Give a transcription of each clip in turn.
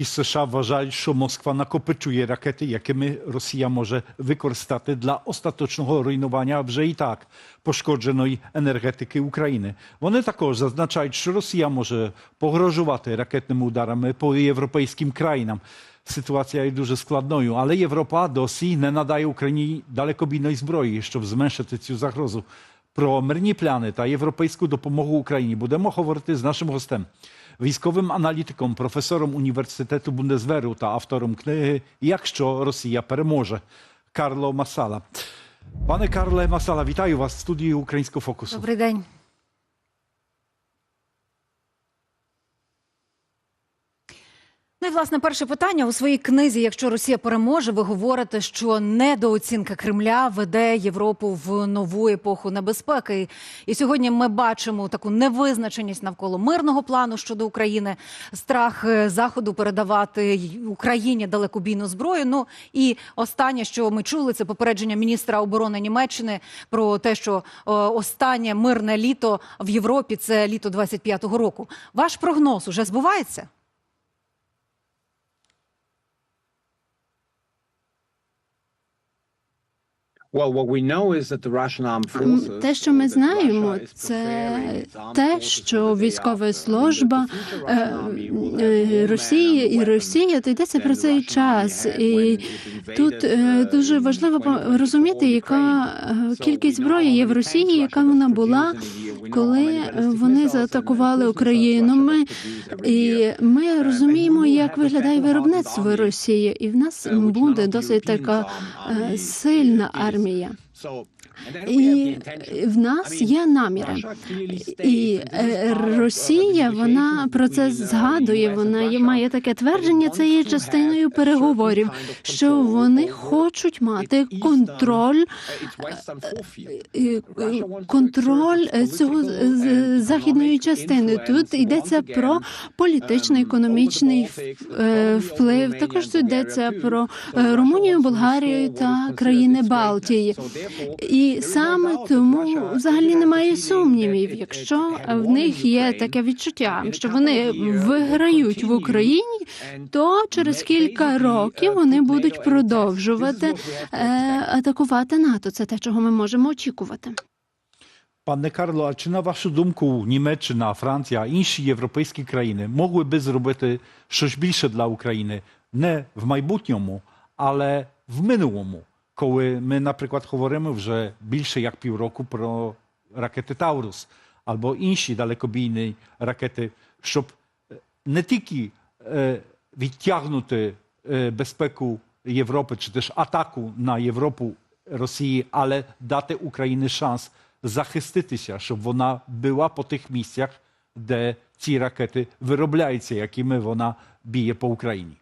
І США вважають, що Москва накопичує ракети, якими Росія може використати для остаточного руйнування вже і так пошкодженої енергетики України. Вони також зазначають, що Росія може погрожувати ракетними ударами по європейським країнам. Ситуація є дуже складною, але Європа досі не надає Україні далекобійної зброї, щоб зменшити цю загрозу. Про мирні плани та європейську допомогу Україні будемо говорити з нашим гостем, військовим аналітиком, професором університету Бундесверу та автором книги Якщо Росія переможе Карло Масала. Пане Карле Масала, вітаю вас в студії Українського фокусу. Добрий день. Ну і власне перше питання у своїй книзі. Якщо Росія переможе, ви говорите, що недооцінка Кремля веде Європу в нову епоху небезпеки. І сьогодні ми бачимо таку невизначеність навколо мирного плану щодо України, страх е, заходу передавати Україні далекобійну зброю. Ну і останнє, що ми чули, це попередження міністра оборони Німеччини про те, що е, останнє мирне літо в Європі це літо 25-го року. Ваш прогноз уже збувається? Те, що ми знаємо, це те, що військова служба е, е, Росії і Росія, то йдеться про цей час. І тут е, uh, дуже важливо по- 2014 розуміти, яка е, кількість зброї є в Росії, яка вона була, коли е, вони заатакували Україну. Ми і ми розуміємо, як виглядає виробництво Росії, і в нас uh, буде досить така е, сильна армія. І в нас є наміри. І е, uh, Росія вона про це uh, згадує. Вона має таке твердження. Це є частиною переговорів, що вони хочуть мати контроль. uh, і, Контроль цього західної частини. Тут йдеться про політичний, um, економічний е, вплив. Також тут йдеться про е, Румунію, Болгарію та країни Балтії. greatness. І саме тому взагалі немає сумнівів, якщо в них є таке відчуття, що вони виграють в Україні, то через кілька років вони будуть продовжувати е, атакувати НАТО. Це те, чого ми можемо очікувати. Пане Карло, а чи на вашу думку Німеччина, Франція, інші європейські країни могли би зробити щось більше для України не в майбутньому, але в минулому, коли ми, наприклад, говоримо вже більше як півроку про ракети Таурус або інші далекобійні ракети, щоб е, не тільки е, відтягнути е, безпеку Європи чи теж атаку на Європу Росії, але дати Україні шанс захиститися, щоб вона була по тих місцях, де ці ракети виробляються, якими вона б'є по Україні.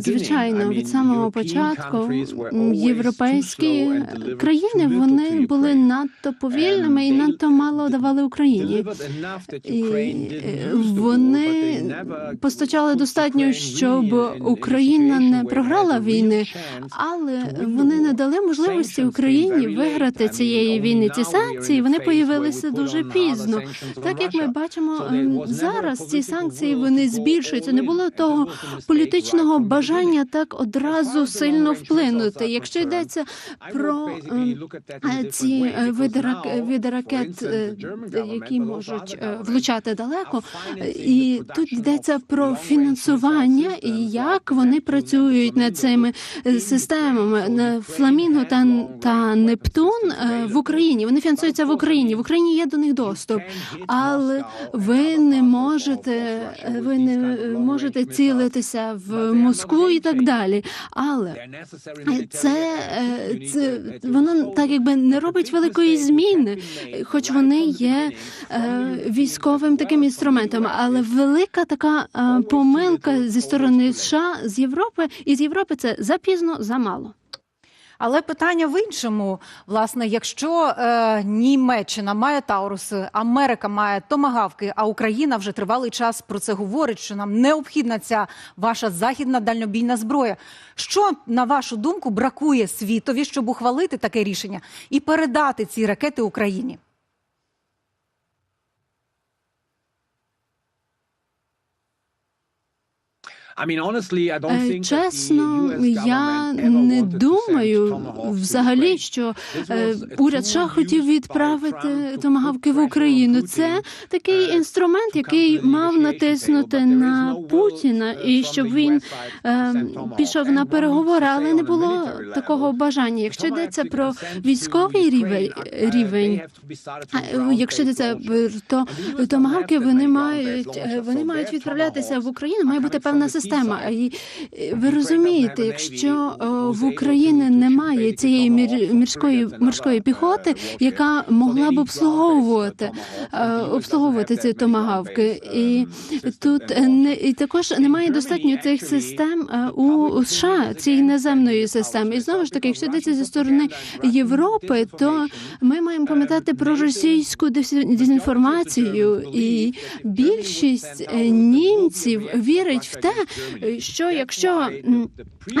Звичайно, від самого початку європейські країни вони були надто повільними і надто мало давали Україні. І е, вони постачали достатньо, щоб Україна не програла війни, але вони не дали можливості Україні виграти цієї війни. Ці санкції вони появилися дуже пізно. Так як ми бачимо ем, зараз, ці санкції вони збільшуються. Не було того mistake політичного бажання так одразу сильно вплинути. Якщо йдеться про ем, е, ці е, види ракет, е, які можуть е, влучати далеко. І тут йдеться про фінансування і як вони працюють над цими е, системами на Фламінго та, та Нептун е, в. Україні. Вони фінансуються в Україні. В Україні є до них доступ. Але ви не можете, ви не можете. Цілитися в Москву і так далі. Але Е, це, е, це воно так якби не робить великої зміни, хоч вони є е, військовим таким інструментом. Але велика така е, помилка зі сторони. США з Європи і з Європи це запізно, замало. Але питання в іншому. Власне, якщо е, Німеччина має Тауруси, Америка має томагавки, а Україна вже тривалий час про це говорить, що нам необхідна ця ваша західна дальнобійна зброя. Що на вашу думку бракує світові, щоб ухвалити таке рішення і передати ці ракети Україні? Чесно, я не думаю взагалі, що е, уряд США хотів відправити томагавки в Україну. Це такий е, інструмент, який мав натиснути на Путіна, uh, і щоб він е, пішов на переговори, але не було такого бажання. Якщо йдеться про військовий рівень, uh, uh, рівень е, якщо йдеться то томагавки вони мають е, вони мають відправлятися в Україну. Має бути певна the система. І е, ви розумієте, якщо е, в Україні немає цієї мірської морської піхоти, uh, яка могла б обслуговувати е, обслуговувати ці томагавки. І um, тут е, не і також немає достатньо цих систем е, у США, цієї наземної системи. І знову ж таки, якщо йдеться зі сторони Європи, то ми маємо пам'ятати про російську дезі- дезінформацію, і більшість е, німців вірить в те, що якщо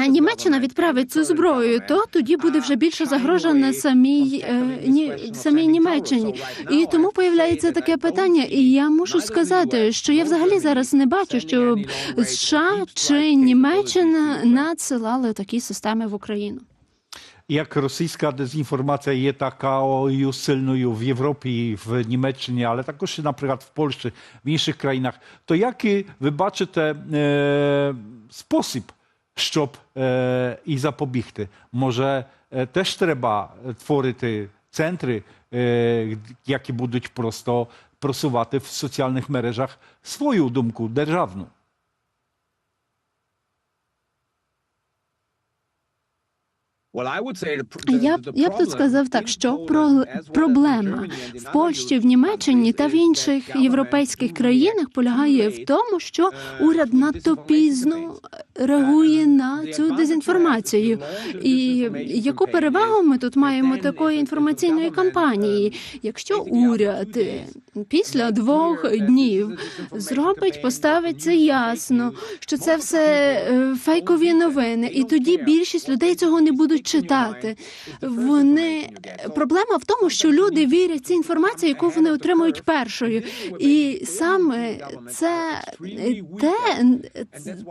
Німеччина відправить цю зброю, то тоді буде вже більше загрожена самій е, ні, самій Німеччині. І тому появляється таке питання. І я мушу сказати, що я взагалі зараз не бачу, що США чи Німеччина надсилали такі системи в Україну. Jak rosyjska dezinformacja jest такою сильною в Європі, і в Німеччині, але також, наприклад, в Польщі, в інших країнах, то який ви бачите е, спосіб, щоб е, і запобігти? Може, е, теж треба творити центри, е, які будуть просто просувати в соціальних мережах свою думку державну? Я б я б тут сказав так, що про проблема в Польщі, в Німеччині та в інших європейських країнах полягає в тому, що уряд надто пізно реагує на цю дезінформацію. І яку перевагу ми тут маємо такої інформаційної кампанії? Якщо уряд е, після двох днів зробить, поставить це ясно, що це все е, фейкові новини, і тоді більшість людей цього не будуть читати. Вони проблема в тому, що люди вірять цій інформації, яку вони отримують першою, і саме це те,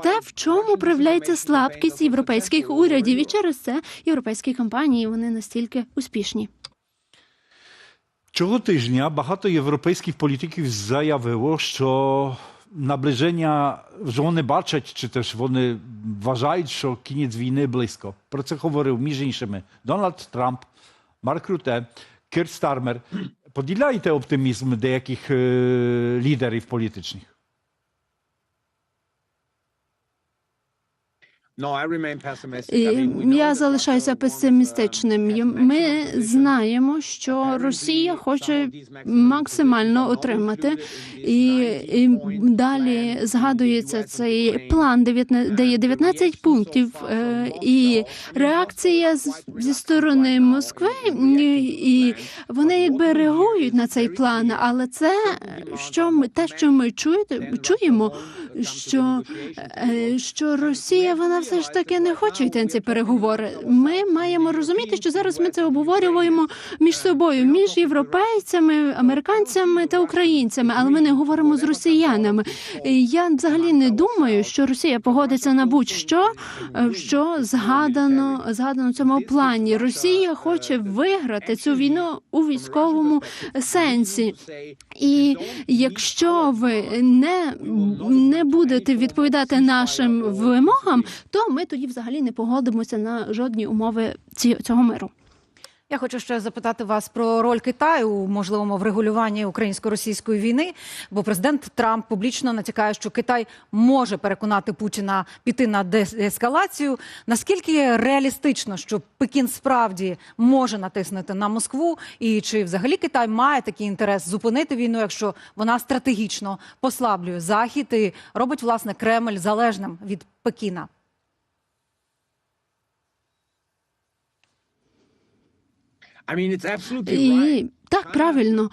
те, в чому проявляється слабкість європейських урядів, і через це європейські компанії вони настільки успішні. Цього тижня багато європейських політиків заявило, що наближення, що вони бачать, чи теж вони вважають, що кінець війни близько. Про це говорив між іншими Дональд Трамп, Марк Руте, Кир Стармер. Поділяєте оптимізм деяких е, лідерів політичних? Я залишаюся песимістичним. Ми знаємо, що Росія хоче максимально отримати, і, і далі згадується цей план, 19 де є 19 пунктів, е, і реакція зі сторони Москви, і, вони якби реагують на цей план, але це що ми те, що ми чуємо, що, е, що Росія вона все ж таки не хоче йти на ці переговори. Ми маємо розуміти, що зараз ми це обговорюємо між собою, між європейцями, американцями та українцями, але ми не говоримо з росіянами. Я взагалі не думаю, що Росія погодиться на будь-що, е, що згадано згадано в цьому плані. Росія хоче виграти цю війну у військовому сенсі. І якщо ви не, не будете відповідати нашим вимогам, то ми тоді взагалі не погодимося на жодні умови ці, цього миру. Я хочу ще запитати вас про роль Китаю у можливому врегулюванні українсько-російської війни, бо президент Трамп публічно натякає, що Китай може переконати Путіна піти на деескалацію. Наскільки реалістично, що Пекін справді може натиснути на Москву, і чи взагалі Китай має такий інтерес зупинити війну, якщо вона стратегічно послаблює захід і робить власне Кремль залежним від Пекіна? І так правильно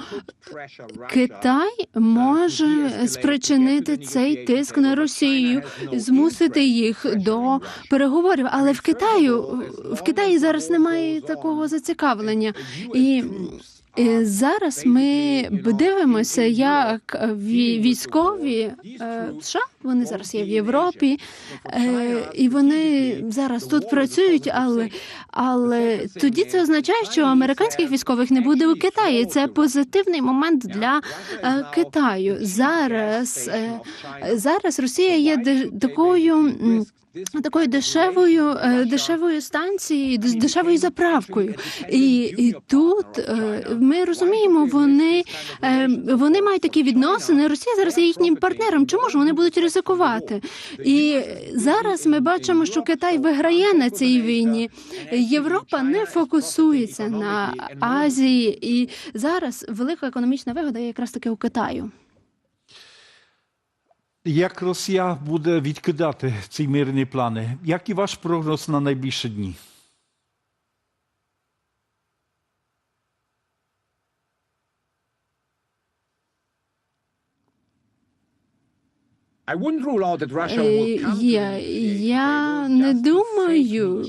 Китай може спричинити цей тиск на Росію, змусити їх до переговорів. Але в Китаю в Китаї зараз немає такого зацікавлення і. Зараз ми дивимося, як військові е, США, вони зараз є в Європі, е, і вони зараз тут працюють, але, але тоді це означає, що американських військових не буде у Китаї. Це позитивний момент для е, Китаю. Зараз, зараз Росія є такою. М, Такою дешевою, е, дешевою станцією, деш- дешевою заправкою, і, і тут е, ми розуміємо, вони, е, вони мають такі відносини. Росія зараз є їхнім партнером. Чому ж вони будуть ризикувати? І зараз ми бачимо, що Китай виграє на цій війні. Європа не фокусується на Азії, і зараз велика економічна вигода є якраз таки у Китаю. Як Росія буде відкидати ці мирні плани? Який ваш прогноз на найближчі дні? Я, the Hague. я не думаю.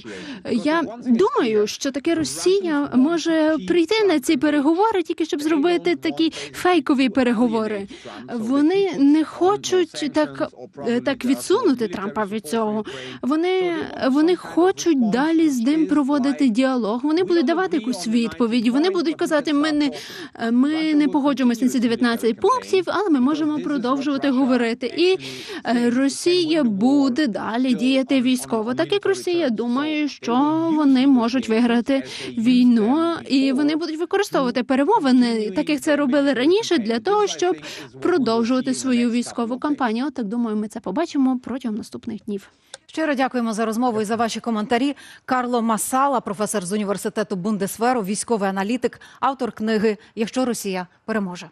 Я думаю, що таке Росія може прийти на ці переговори тільки щоб зробити такі фейкові переговори. Вони не хочуть так, е, так відсунути Трампа від цього. Вони, вони хочуть далі з ним проводити діалог. Вони будуть давати якусь відповідь. Вони будуть казати, ми не ми не погоджуємося на ці 19 пунктів, але ми можемо продовжувати говорити. І е, Росія буде далі діяти військово, так як Росія думає, що вони можуть виграти війну, і вони будуть використовувати перемовини, так як це робили раніше, для того, щоб продовжувати свою військову кампанію. Так думаю, ми це побачимо протягом наступних днів. Щиро дякуємо за розмову і за ваші коментарі. Карло Масала, професор з університету Бундесверу, військовий аналітик, автор книги Якщо Росія переможе.